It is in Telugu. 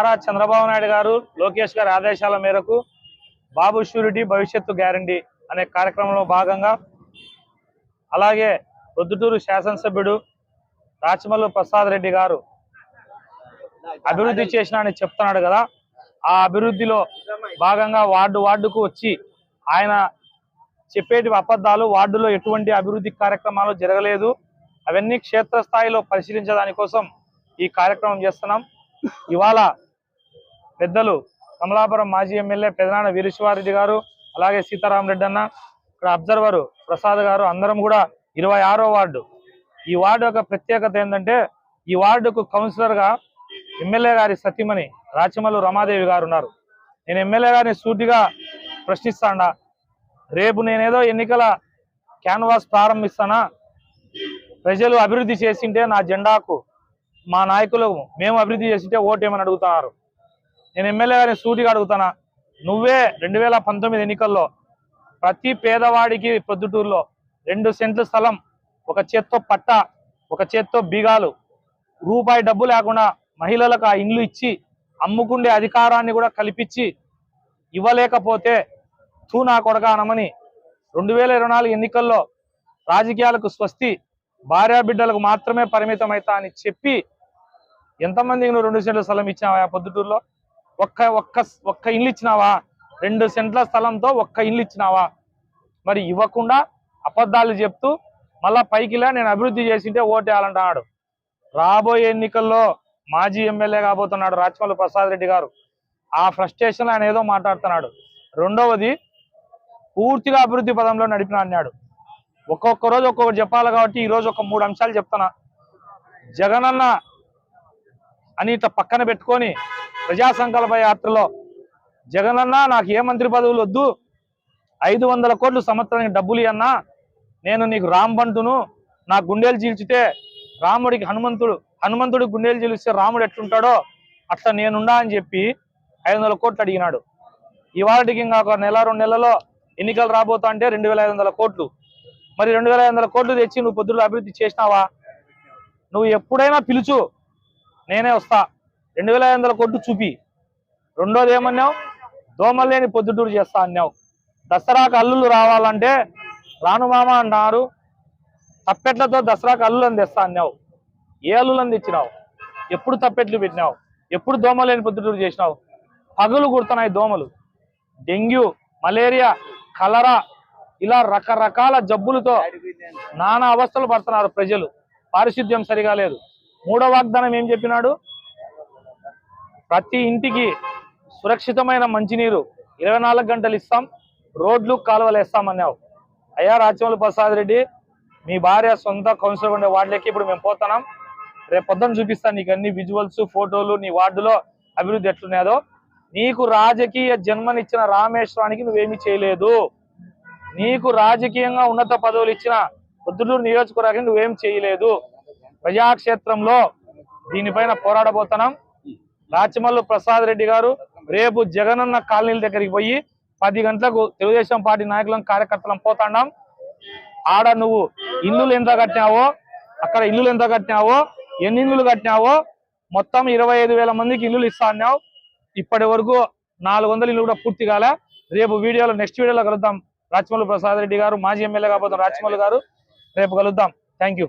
నారా చంద్రబాబు నాయుడు గారు లోకేష్ గారి ఆదేశాల మేరకు బాబు షూరిటీ భవిష్యత్తు గ్యారంటీ అనే కార్యక్రమంలో భాగంగా అలాగే ప్రొద్దుటూరు శాసనసభ్యుడు రాచమల్లు ప్రసాద్ రెడ్డి గారు అభివృద్ధి చేసిన అని చెప్తున్నాడు కదా. ఆ అభివృద్ధిలో భాగంగా వార్డు వార్డుకు వచ్చి ఆయన చెప్పేటి అబద్ధాలు వార్డులో ఎటువంటి అభివృద్ధి కార్యక్రమాలు జరగలేదు. అవన్నీ క్షేత్రస్థాయిలో పరిశీలించడానికోసం ఈ కార్యక్రమం చేస్తున్నాం. ఇవాళ పెద్దలు కమలాపురం మాజీ ఎమ్మెల్యే పెదనాడ వీరేశ్వరరెడ్డి గారు అలాగే సీతారాం రెడ్డి అన్న ఇక్కడ అబ్జర్వర్ ప్రసాద్ గారు అందరం కూడా ఇరవై వార్డు. ఈ వార్డు యొక్క ప్రత్యేకత ఏంటంటే ఈ వార్డుకు కౌన్సిలర్గా ఎమ్మెల్యే గారి సతీమణి రాచమల్లు రమాదేవి గారు ఉన్నారు. నేను ఎమ్మెల్యే గారిని సూటిగా ప్రశ్నిస్తాడా రేపు నేనేదో ఎన్నికల క్యాన్వాస్ ప్రారంభిస్తానా? ప్రజలు అభివృద్ధి చేసింటే నా జెండాకు మా నాయకులు మేము అభివృద్ధి చేసింటే ఓటేమని అడుగుతున్నారు. నేను ఎమ్మెల్యే గారిని సూటిగా అడుగుతానా? నువ్వే రెండు వేల పంతొమ్మిది ఎన్నికల్లో ప్రతి పేదవాడికి ప్రొద్దుటూరులో రెండు సెంట్ల స్థలం ఒక చేత్తో పట్ట ఒక చేత్తో బీగాలు రూపాయి డబ్బు లేకుండా మహిళలకు ఆ ఇండ్లు ఇచ్చి అమ్ముకుండే అధికారాన్ని కూడా కల్పించి ఇవ్వలేకపోతే తూ నా కొడక అనమని రెండు వేల ఇరవై నాలుగు ఎన్నికల్లో రాజకీయాలకు స్వస్తి భార్యా బిడ్డలకు మాత్రమే పరిమితం అవుతా అని చెప్పి ఎంతమందికి నువ్వు రెండు సెంట్ల స్థలం ఇచ్చావా ఆ పొద్దుటూరులో ఒక్క ఒక్క ఒక్క ఇల్లు ఇచ్చినావా? రెండు సెంట్ల స్థలంతో ఒక్క ఇల్లు ఇచ్చినావా? మరి ఇవ్వకుండా అబద్ధాలు చెప్తూ మళ్ళా పైకిలా నేను అభివృద్ధి చేసింటే ఓటేయాలంటున్నాడు. రాబోయే ఎన్నికల్లో మాజీ ఎమ్మెల్యే కాబోతున్నాడు రాచమల్లి ప్రసాద్ రెడ్డి గారు. ఆ ఫ్రస్ట్రేషన్ ఆయన ఏదో మాట్లాడుతున్నాడు. రెండవది పూర్తిగా అభివృద్ధి పదంలో నడిపిన అన్నాడు. ఒక్కొక్క రోజు ఒక్కొక్కటి చెప్పాలి కాబట్టి ఈ రోజు ఒక మూడు అంశాలు చెప్తున్నా. జగనన్న అని ఇట్లా పక్కన పెట్టుకొని ప్రజా సంకల్ప యాత్రలో జగనన్న నాకు ఏ మంత్రి పదవులు వద్దు? ఐదు వందల కోట్లు సంవత్సరానికి డబ్బులు అన్నా నేను నీకు రాంబంటును నా గుండెలు చీల్చితే రాముడికి హనుమంతుడు హనుమంతుడి గుండెలు చీలిస్తే రాముడు ఎట్లుంటాడో అట్లా నేనుండా అని చెప్పి ఐదు వందల కోట్లు అడిగినాడు. ఇవాళకి ఇంకా ఒక నెల రెండు నెలలో ఎన్నికలు రాబోతా అంటే రెండు వేల ఐదు వందల కోట్లు. మరి రెండు వేల ఐదు వందల కోట్లు తెచ్చి నువ్వు పొద్దులో అభివృద్ధి చేసినావా? నువ్వు ఎప్పుడైనా పిలుచు నేనే వస్తా. రెండు వేల ఐదు వందల కోట్లు చూపి. రెండోది ఏమన్నావు? దోమలేని పొద్దుటూరు చేస్తా అన్నావు. దసరాకు అల్లులు రావాలంటే రాను మామ అన్నారు. తప్పెట్లతో దసరాకు అల్లులను తెస్తా అన్నావు. ఏ అల్లులను తెచ్చినావు? ఎప్పుడు తప్పెట్లు పెట్టినావు? ఎప్పుడు దోమలేని పొద్దుటూరు చేసినావు? పగులు కుడుతున్నాయి దోమలు. డెంగ్యూ మలేరియా కలరా ఇలా రకరకాల జబ్బులతో నానా అవస్థలు పడుతున్నారు ప్రజలు. పారిశుద్ధ్యం సరిగా లేదు. మూడో వాగ్దానం ఏం చెప్పినాడు? ప్రతి ఇంటికి సురక్షితమైన మంచినీరు ఇరవై నాలుగు గంటలు ఇస్తాం. రోడ్లు కాలువలు వేస్తామన్నావు. అయ్యా రాచమల్లి ప్రసాద్ రెడ్డి మీ భార్య సొంత కౌన్సిలర్ ఉండే వార్డులకి ఇప్పుడు మేము పోతున్నాం. రేపు పొద్దున్న చూపిస్తాను నీకు అన్ని విజువల్స్ ఫోటోలు నీ వార్డులో అభివృద్ధి ఎట్లున్నాదో. నీకు రాజకీయ జన్మనిచ్చిన రామేశ్వరానికి నువ్వేమి చేయలేదు. నీకు రాజకీయంగా ఉన్నత పదవులు ఇచ్చిన పొద్దుటూరు నియోజకవర్గానికి నువ్వేం చేయలేదు. ప్రజాక్షేత్రంలో దీనిపైన పోరాడబోతున్నాం. రాచమల్లు ప్రసాద్ రెడ్డి గారు రేపు జగనన్న కాలనీల దగ్గరికి పోయి పది గంటలకు తెలుగుదేశం పార్టీ నాయకులను కార్యకర్తలను పోతాండాం. ఆడ నువ్వు ఇల్లులు ఎంత కట్టినావో అక్కడ ఇల్లులు ఎంత కట్టినావో ఎన్ని ఇల్లులు కట్టినావో మొత్తం ఇరవై ఐదు వేల మందికి ఇల్లులు ఇస్తా అన్నావు. ఇప్పటి వరకు నాలుగు వందల ఇల్లు కూడా పూర్తి కాలే. రేపు వీడియోలో నెక్స్ట్ వీడియోలో కలుద్దాం. రాచమల్లు ప్రసాద్ రెడ్డి గారు మాజీ ఎమ్మెల్యే కాబోతున్న రాచమల్లు గారు. రేపు కలుద్దాం. Thank you